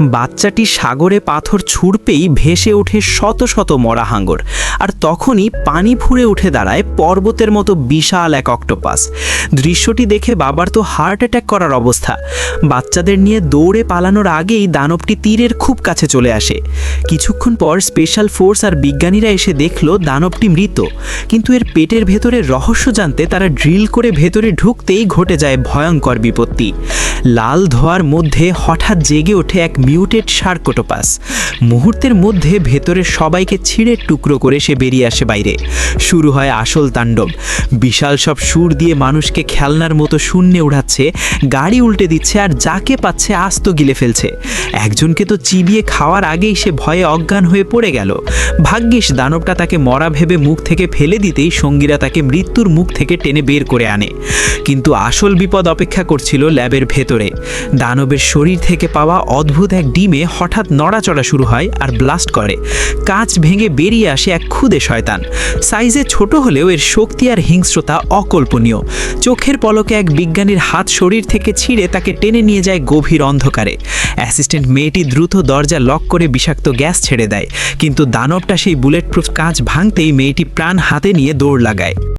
বাচ্চাটি সাগরে পাথর ছুঁড়পেই ভেসে ওঠে শত শত মরা হাঙ্গর। আর তখনই পানি ফুঁড়ে উঠে দাঁড়ায় পর্বতের মতো বিশাল এক অক্টোপাস। দৃশ্যটি দেখে বাবার তো হার্ট অ্যাটাক করার অবস্থা। বাচ্চাদের নিয়ে দৌড়ে পালানোর আগেই দানবটি তীরের খুব কাছে চলে আসে। কিছুক্ষণ পর স্পেশাল ফোর্স আর বিজ্ঞানীরা এসে দেখল দানবটি মৃত। কিন্তু এর পেটের ভেতরের রহস্য জানতে তারা ড্রিল করে ভেতরে ঢুকতেই ঘটে যায় ভয়ঙ্কর বিপত্তি। লাল ধোয়ার মধ্যে হঠাৎ জেগে ওঠে এক মিউটেড সার্কোটোপাস। মুহূর্তের মধ্যে ভেতরের সবাইকে ছিঁড়ে টুকরো করে সে বেরিয়ে আসে বাইরে। শুরু হয় আসল তাণ্ডব। বিশাল সব সুর দিয়ে মানুষকে খেলনার মতো শূন্যে উড়াচ্ছে, গাড়ি উল্টে দিচ্ছে আর যাকে পাচ্ছে আস্ত গিলে ফেলছে। একজনকে তো চিবিয়ে খাওয়ার আগেই সে ভয়ে অজ্ঞান হয়ে পড়ে গেল। ভাগ্যিস দানবটা তাকে মরা ভেবে মুখ থেকে ফেলে দিতেই সঙ্গীরা তাকে মৃত্যুর মুখ থেকে টেনে বের করে আনে। কিন্তু আসল বিপদ অপেক্ষা করছিল ল্যাবের ভেতরে। দানবের শরীর থেকে পাওয়া অদ্ভুত এক ডিমে হঠাৎ নড়াচড়া শুরু হয় আর ব্লাস্ট করে। কাঁচ ভেঙে বেরিয়ে আসে এক ক্ষুদে শয়তান। সাইজে ছোট হলেও এর শক্তি আর হিংস্রতা অকল্পনীয়। চোখের পলকে এক বিজ্ঞানীর হাত শরীর থেকে ছিঁড়ে তাকে টেনে নিয়ে যায় গভীর অন্ধকারে। অ্যাসিস্ট্যান্ট মেয়েটি দ্রুত দরজা লক করে বিষাক্ত গ্যাস ছেড়ে দেয়। কিন্তু দানবটা সেই বুলেট প্রুফ কাঁচ ভাঙতেই মেয়েটি প্রাণ হাতে নিয়ে দৌড় লাগায়।